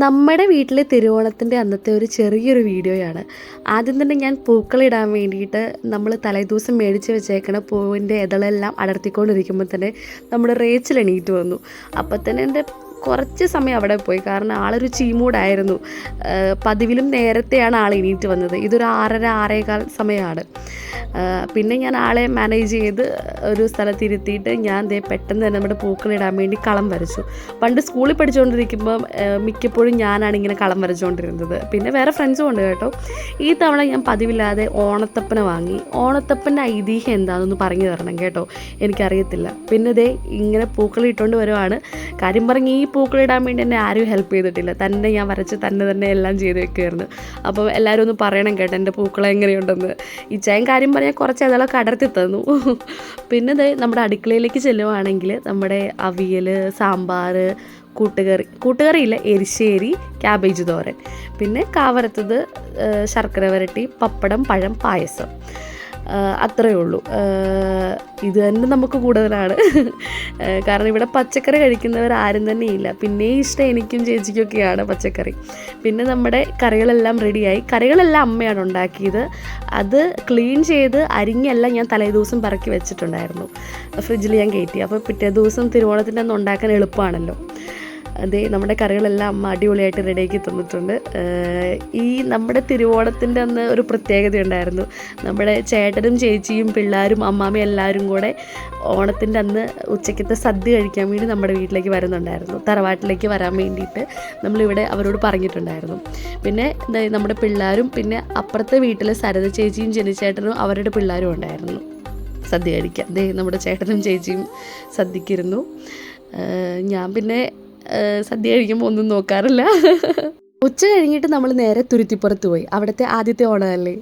നമ്മുടെ വീട്ടിലെ തിരുവോണത്തിന്റെ അന്നത്തെ ഒരു ചെറിയൊരു വീഡിയോയാണ്. ആദ്യം തന്നെ ഞാൻ പൂക്കളിടാൻ വേണ്ടിയിട്ട് നമ്മൾ തലേദിവസം മേടിച്ച് വെച്ചേക്കണ പൂവിന്റെ ഇതളെല്ലാം അടർത്തിക്കൊണ്ടിരിക്കുമ്പോൾ തന്നെ നമ്മുടെ റേച്ചിൽ എണീറ്റ് വന്നു. അപ്പോൾ തന്നെ എന്റെ കുറച്ച് സമയം അവിടെ പോയി. കാരണം ആളൊരു ചീമൂടായിരുന്നു. പതിവിലും നേരത്തെയാണ് ആൾ എണീറ്റ് വന്നത്. ഇതൊരു ആറര ആറേകാൽ സമയമാണ്. പിന്നെ ഞാൻ ആളെ മാനേജ് ചെയ്ത് ഒരു സ്ഥലത്തിരുത്തിയിട്ട് ഞാൻ ദേ പെട്ടെന്ന് തന്നെ നമ്മുടെ പൂക്കളിടാൻ വേണ്ടി കളം വരച്ചു. പണ്ട് സ്കൂളിൽ പഠിച്ചുകൊണ്ടിരിക്കുമ്പോൾ മിക്കപ്പോഴും ഞാനാണ് ഇങ്ങനെ കളം വരച്ചുകൊണ്ടിരുന്നത്. പിന്നെ വേറെ ഫ്രണ്ട്സും ഉണ്ട് കേട്ടോ. ഈ തവണ ഞാൻ പതിവില്ലാതെ ഓണത്തപ്പനെ വാങ്ങി. ഓണത്തപ്പന്റെ ഐതിഹ്യം എന്താണെന്ന് പറഞ്ഞു തരണം കേട്ടോ. എനിക്കറിയത്തില്ല. പിന്നെ ദേ ഇങ്ങനെ പൂക്കളിട്ടുകൊണ്ട് വരുവാണ്. കാര്യം പറഞ്ഞ് ഈ പൂക്കളിടാൻ വേണ്ടി എന്നെ ആരും ഹെൽപ്പ് ചെയ്തിട്ടില്ല. തന്നെ ഞാൻ വരച്ച് തന്നെ തന്നെ എല്ലാം ചെയ്ത് വെക്കുമായിരുന്നു അപ്പോൾ എല്ലാവരും ഒന്ന് പറയണം കേട്ടോ എന്റെ പൂക്കൾ എങ്ങനെയുണ്ടെന്ന്? ഈ ചായം കാര്യം പറഞ്ഞാൽ കുറച്ച് അതളൊക്കെ അടർത്തി തന്നു. പിന്നെ നമ്മുടെ അടുക്കളയിലേക്ക് ചെല്ലുവാണെങ്കിൽ നമ്മുടെ അവിയൽ സാമ്പാർ കൂട്ടുകറി കൂട്ടുകറിയില്ല എരിശ്ശേരി ക്യാബേജ് തോരൻ. പിന്നെ കാവരത്തത് ശർക്കര വരട്ടി പപ്പടം പഴം പായസം. അത്രയേ ഉള്ളൂ. ഇത് തന്നെ നമുക്ക് കൂടുതലാണ്. കാരണം ഇവിടെ പച്ചക്കറി കഴിക്കുന്നവർ ആരും തന്നെ ഇല്ല. പിന്നെ ഇഷ്ടം എനിക്കും ചേച്ചിക്കൊക്കെയാണ് പച്ചക്കറി. പിന്നെ നമ്മുടെ കറികളെല്ലാം റെഡിയായി കറികളെല്ലാം അമ്മയാണ് ഉണ്ടാക്കിയത്. അത് ക്ലീൻ ചെയ്ത് അരിഞ്ഞെല്ലാം ഞാൻ തലേ ദിവസം പറക്കി വെച്ചിട്ടുണ്ടായിരുന്നു. ഫ്രിഡ്ജിൽ ഞാൻ കയറ്റി അപ്പോൾ പിറ്റേ ദിവസം തിരുവോണത്തിന്റെ അന്ന് ഉണ്ടാക്കാൻ എളുപ്പമാണല്ലോ. അതെ നമ്മുടെ കറികളെല്ലാം അമ്മ അടിപൊളിയായിട്ട് റെഡിയാക്കി തന്നിട്ടുണ്ട്. ഈ നമ്മുടെ തിരുവോണത്തിന്റെ അന്ന് ഒരു പ്രത്യേകത ഉണ്ടായിരുന്നു. നമ്മുടെ ചേട്ടനും ചേച്ചിയും പിള്ളേരും അമ്മാമ്മയും എല്ലാവരും കൂടെ ഓണത്തിന്റെ അന്ന് ഉച്ചയ്ക്കത്തെ സദ്യ കഴിക്കാൻ വേണ്ടി നമ്മുടെ വീട്ടിലേക്ക് വരുന്നുണ്ടായിരുന്നു. തറവാട്ടിലേക്ക് വരാൻ വേണ്ടിയിട്ട് നമ്മളിവിടെ അവരോട് പറഞ്ഞിട്ടുണ്ടായിരുന്നു. പിന്നെ നമ്മുടെ പിള്ളേരും പിന്നെ അപ്പുറത്തെ വീട്ടിലെ സരത ചേച്ചിയും ജനിച്ചേട്ടനും അവരുടെ പിള്ളേരും ഉണ്ടായിരുന്നു സദ്യ കഴിക്കാൻ. ദേ നമ്മുടെ ചേട്ടനും ചേച്ചിയും സദ്യക്കിരുന്നു ഞാൻ പിന്നെ സദ്യ കഴിക്കുമ്പോൾ ഒന്നും നോക്കാറില്ല. ഉച്ച കഴിഞ്ഞിട്ട് നമ്മൾ നേരെ തുരുത്തിപ്പുറത്ത് പോയി. അവിടുത്തെ ആദ്യത്തെ ഓണമല്ലേ